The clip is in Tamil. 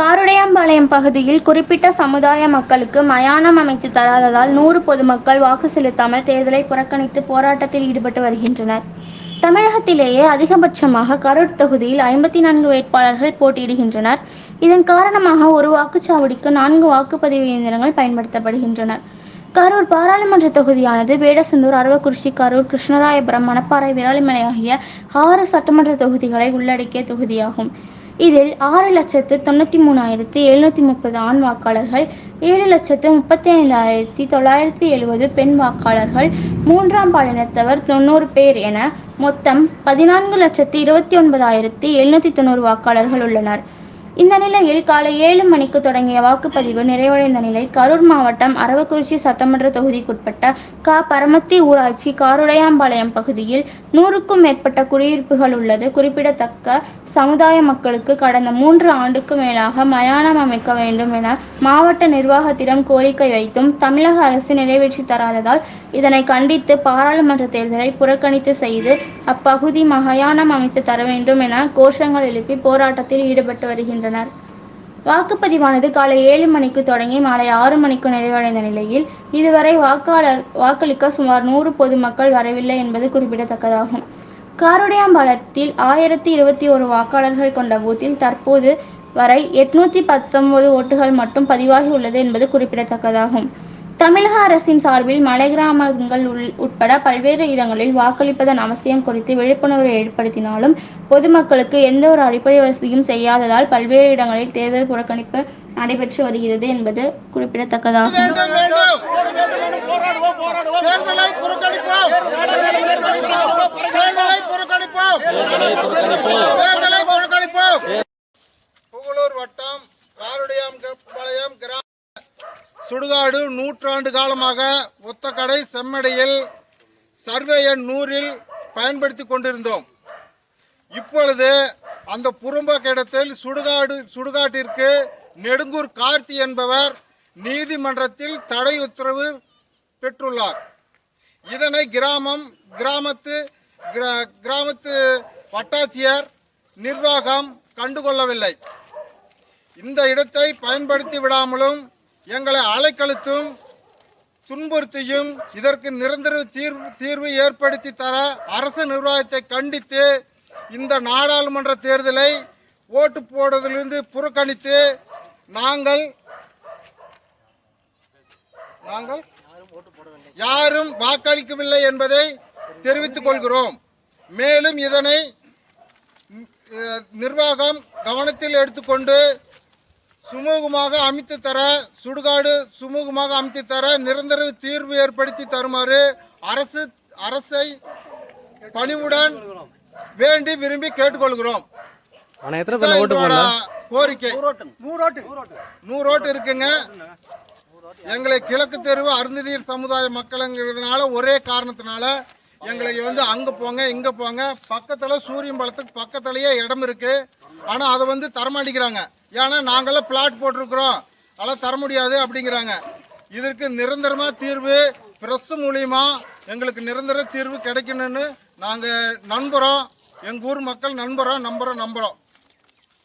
காருடையாம்பாளையம் பகுதியில் குறிப்பிட்ட சமுதாய மக்களுக்கு மயானம் அமைத்து தராததால் நூறு பொதுமக்கள் வாக்கு செலுத்தாமல் தேர்தலை புறக்கணித்து போராட்டத்தில் ஈடுபட்டு வருகின்றனர். தமிழகத்திலேயே அதிகபட்சமாக கரூர் தொகுதியில் ஐம்பத்தி நான்கு வேட்பாளர்கள் போட்டியிடுகின்றனர். இதன் காரணமாக ஒரு வாக்குச்சாவடிக்கு நான்கு வாக்குப்பதிவு இயந்திரங்கள் பயன்படுத்தப்படுகின்றன. கரூர் பாராளுமன்ற தொகுதியானது வேடசந்தூர் அரவக்குறிச்சி கரூர் கிருஷ்ணராயபுரம் மணப்பாறை விராலிமலை ஆகிய ஆறு சட்டமன்ற தொகுதிகளை உள்ளடக்கிய தொகுதியாகும். இதில் ஆறு லட்சத்து தொண்ணூற்றி மூணாயிரத்தி எழுநூற்றி முப்பது ஆண் வாக்காளர்கள் ஏழு லட்சத்து முப்பத்தி ஐந்தாயிரத்தி தொள்ளாயிரத்தி எழுபது பெண் வாக்காளர்கள் மூன்றாம் பாலினத்தவர் தொண்ணூறு பேர் என மொத்தம் பதினான்கு லட்சத்து இருபத்தி ஒன்பதாயிரத்தி எழுநூற்றி தொண்ணூறு வாக்காளர்கள் உள்ளனர். இந்த நிலையில் காலை ஏழு மணிக்கு தொடங்கிய வாக்குப்பதிவு நிறைவடைந்த நிலை கரூர் மாவட்டம் அரவக்குறிச்சி சட்டமன்ற தொகுதிக்குட்பட்ட கா. பரமத்தி ஊராட்சி காருடையாம்பாளையம் பகுதியில் நூறுக்கும் மேற்பட்ட குடியிருப்புகள் உள்ளது. குறிப்பிடத்தக்க சமுதாய மக்களுக்கு கடந்த மூன்று ஆண்டுக்கு மேலாக மயானம் அமைக்க வேண்டும் என மாவட்ட நிர்வாகத்திடம் கோரிக்கை வைத்தும் தமிழக அரசு நிறைவேற்றி தராததால் இதனை கண்டித்து பாராளுமன்ற தேர்தலை புறக்கணித்து செய்து அப்பகுதி மயானம் அமைத்து தர வேண்டும் என கோஷங்கள் எழுப்பி போராட்டத்தில் ஈடுபட்டு வருகின்றனர். வாக்குப்பதிவானது காலை ஏழு மணிக்கு தொடங்கி மாலை ஆறு மணிக்கு நிறைவடைந்த நிலையில் இதுவரை வாக்காளர் வாக்களிக்க சுமார் நூறு பொதுமக்கள் வரவில்லை என்பது குறிப்பிடத்தக்கதாகும். காரோடையாம்பாளத்தில் ஆயிரத்தி இருபத்தி ஒரு வாக்காளர்கள் கொண்ட பூத்தில் தற்போது வரை எட்நூத்தி பத்தொன்பது ஓட்டுகள் மட்டும் பதிவாகி உள்ளது என்பது குறிப்பிடத்தக்கதாகும். தமிழக அரசின் சார்பில் மலை கிராமங்கள் உள்- உட்பட பல்வேறு இடங்களில் வாக்களிப்பதன் அவசியம் குறித்து விழிப்புணர்வை ஏற்படுத்தினாலும் பொதுமக்களுக்கு எந்த ஒரு அடிப்படை வசதியும் செய்யாததால் பல்வேறு இடங்களில் தேர்தல் புறக்கணிப்பு நடைபெற்று வருகிறது என்பது குறிப்பிடத்தக்கதாகும். புறக்கணிப்போம். சுடுகாடு நூற்றாண்டு காலமாக ஒத்தக்கடை செம்மடையில் சர்வே எண் நூறில் பயன்படுத்தி கொண்டிருந்தோம். இப்பொழுது அந்த புறம்ப இடத்தில் சுடுகாடு சுடுகாட்டிற்கு நெடுங்கூர் கார்த்தி என்பவர் நீதிமன்றத்தில் தடை உத்தரவு பெற்றுள்ளார். இதனை கிராமம் கிராமத்து கிரா- கிராமத்து வட்டாட்சியர் நிர்வாகம் கண்டுகொள்ளவில்லை. இந்த இடத்தை பயன்படுத்தி விடாமலும் எங்களை அலைக்கழுத்தும் துன்புறுத்தியும் இதற்கு நிரந்தர தீர்வு தீர்வு ஏற்படுத்தி தர அரசு நிர்வாகத்தை கண்டித்து இந்த நாடாளுமன்ற தேர்தலை ஓட்டு போடுவதிலிருந்து புறக்கணித்து நாங்கள் நாங்கள் யாரும் வாக்களிக்கவில்லை என்பதை தெரிவித்துக் கொள்கிறோம். மேலும் இதனை நிர்வாகம் கவனத்தில் எடுத்துக்கொண்டு சுமூகமாக அமைத்து தர சுடுகாடு சுமூகமாக அமைத்து தர நிரந்தர தீர்வு ஏற்படுத்தி தருமாறு அரசு அரசை பணிவுடன் வேண்டி விரும்பி கேட்டுக்கொள்கிறோம். கோரிக்கை. நூறு ஓட்டு இருக்குங்க. எங்களை கிழக்கு தெருவு அருந்ததியர் சமுதாய மக்களுங்கிறதுனால ஒரே காரணத்தினால எங்களை வந்து அங்க போங்க இங்க போங்க. பக்கத்துல சூரியன் பலத்துக்கு பக்கத்துலயே இடம் இருக்கு. ஆனா அதை வந்து தரமாட்டேங்கிறாங்க ஏன்னா நாங்களாம் பிளாட் போட்டிருக்கிறோம். அதெல்லாம் தர முடியாது அப்படிங்கிறாங்க. இதற்கு நிரந்தரமா தீர்வு பிரஸ் மூலியமா எங்களுக்கு நிரந்தர தீர்வு கிடைக்கணும்னு நாங்க நண்புறோம். எங்க ஊர் மக்கள் நண்புறோம் நம்புறோம் நம்புறோம்.